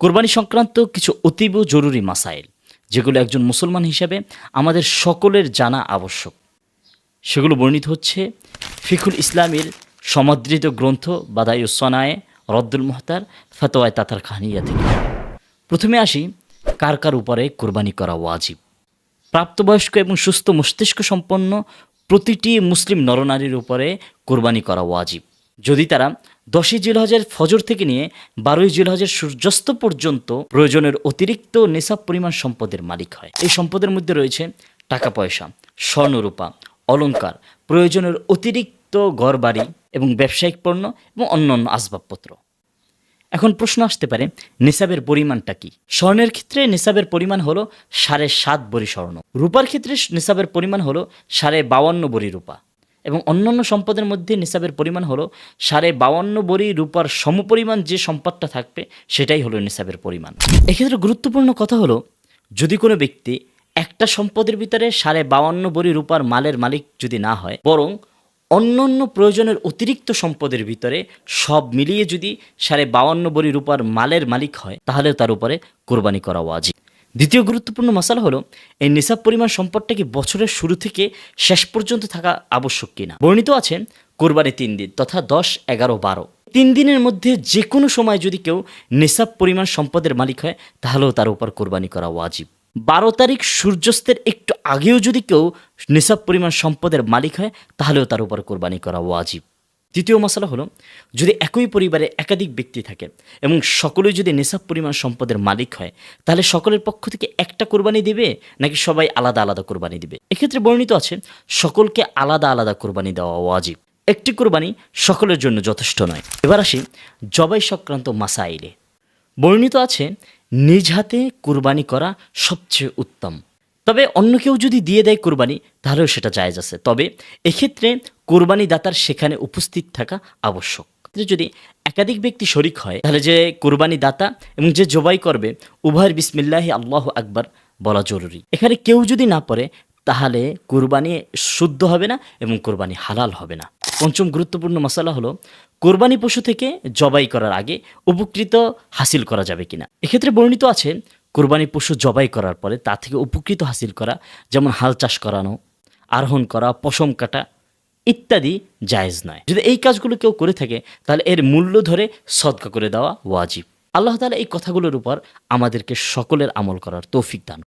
কোরবানি সংক্রান্ত কিছু অতীব জরুরি মাসাইল, যেগুলো একজন মুসলমান হিসাবে আমাদের সকলের জানা আবশ্যক। সেগুলো বর্ণিত হচ্ছে ফিকুল ইসলামের সমাদৃত গ্রন্থ বাদায়ুসনায়ে রদ্দুল মোহতার, ফতোয়ায় তাতার খানিয়া থেকে। প্রথমে আসি, কার কার উপরে কোরবানি করা ওয়াজিব। প্রাপ্তবয়স্ক এবং সুস্থ মস্তিষ্ক সম্পন্ন প্রতিটি মুসলিম নরনারীর উপরে কোরবানি করা ওয়াজিব। যদি তারা দশই জিলহজের ফজর থেকে নিয়ে বারোই জিলহজের সূর্যাস্ত পর্যন্ত প্রয়োজনের অতিরিক্ত নেশাব পরিমাণ সম্পদের মালিক হয়। এই সম্পদের মধ্যে রয়েছে টাকা পয়সা স্বর্ণরূপা অলংকার, প্রয়োজনের অতিরিক্ত ঘর বাড়ি এবং ব্যবসায়িক পণ্য এবং অন্যান্য আসবাবপত্র। এখন প্রশ্ন আসতে পারে নিসাবের পরিমাণটা কি? স্বর্ণের ক্ষেত্রে নিসাবের পরিমাণ হলো সাড়ে সাত বড়ি স্বর্ণ। রূপার ক্ষেত্রে নিসাবের পরিমাণ হলো সাড়ে বাউান্ন বড়ি রূপা। এবং অন্যান্য সম্পদের মধ্যে নিসাবের পরিমাণ হলো সাড়ে বাউান্ন বড়ি রূপার সমপরিমাণ যে সম্পদটা থাকবে, সেটাই হলো নিসাবের পরিমাণ। এক্ষেত্রে গুরুত্বপূর্ণ কথা হলো, যদি কোনো ব্যক্তি একটা সম্পদের ভিতরে সাড়ে বাউান্ন বড়ি রূপার মালের মালিক যদি না হয়, বরং অন্যান্য প্রয়োজনের অতিরিক্ত সম্পদের ভিতরে সব মিলিয়ে যদি সাড়ে বাউান্ন বড়ি রূপার মালের মালিক হয় তাহলে তার উপরে কোরবানি করা ওয়াজিব। দ্বিতীয় গুরুত্বপূর্ণ মশালা হলো, এই নিসাব পরিমাণ সম্পদটা কি বছরের শুরু থেকে শেষ পর্যন্ত থাকা আবশ্যক কিনা। বর্ণিত আছে, কোরবানি তিন দিন তথা দশ, এগারো, বারো। তিন দিনের মধ্যে যে কোনো সময় যদি কেউ নিসাব পরিমাণ সম্পদের মালিক হয়, তাহলেও তার উপর কোরবানি করা ওয়াজিব। বারো তারিখ সূর্যাস্তের একটু আগেও যদি কেউ নিসাব পরিমাণ সম্পদের মালিক হয়, তাহলেও তার উপর কোরবানি করা ওয়াজিব। তৃতীয় মশলা হলো, যদি একই পরিবারে একাধিক ব্যক্তি থাকে এবং সকলেই যদি নেশাব পরিমাণ সম্পদের মালিক হয়, তাহলে সকলের পক্ষ থেকে একটা কোরবানি দিবে নাকি সবাই আলাদা আলাদা কোরবানি দিবে? এক্ষেত্রে বর্ণিত আছে, সকলকে আলাদা আলাদা কোরবানি দেওয়া ওয়াজিব। একটি কোরবানি সকলের জন্য যথেষ্ট নয়। এবার আসি জবাই সংক্রান্ত মাসাইলে। বর্ণিত আছে, নিজ হাতে কুরবানি করা সবচেয়ে উত্তম। তবে অন্য কেউ যদি দিয়ে দেয় কোরবানি, তাহলেও সেটা জায়েজ আছে। তবে এক্ষেত্রে কোরবানি দাতার সেখানে উপস্থিত থাকা আবশ্যক। যদি একাধিক ব্যক্তি শরিক হয়, তাহলে যে কোরবানি দাতা এবং যে জবাই করবে, উভয়ের বিসমিল্লাহি আল্লাহ আকবার বলা জরুরি। এখানে কেউ যদি না পড়ে, তাহলে কোরবানি শুদ্ধ হবে না এবং কোরবানি হালাল হবে না। পঞ্চম গুরুত্বপূর্ণ মশলা হলো, কোরবানি পশু থেকে জবাই করার আগে উপকৃত হাসিল করা যাবে কিনা। এক্ষেত্রে বর্ণিত আছে, কোরবানি পশু জবাই করার পরে তা থেকে উপকৃত হাসিল করা, যেমন হাল চাষ করানো, আরোহণ করা, পশম কাটা ইত্যাদি জায়েজ নয়। যদি এই কাজগুলো কেউ করে থাকে, তাহলে এর মূল্য ধরে সদকা করে দেওয়া ওয়াজিব। আল্লাহ তালা এই কথাগুলোর উপর আমাদেরকে সকলের আমল করার তৌফিক দান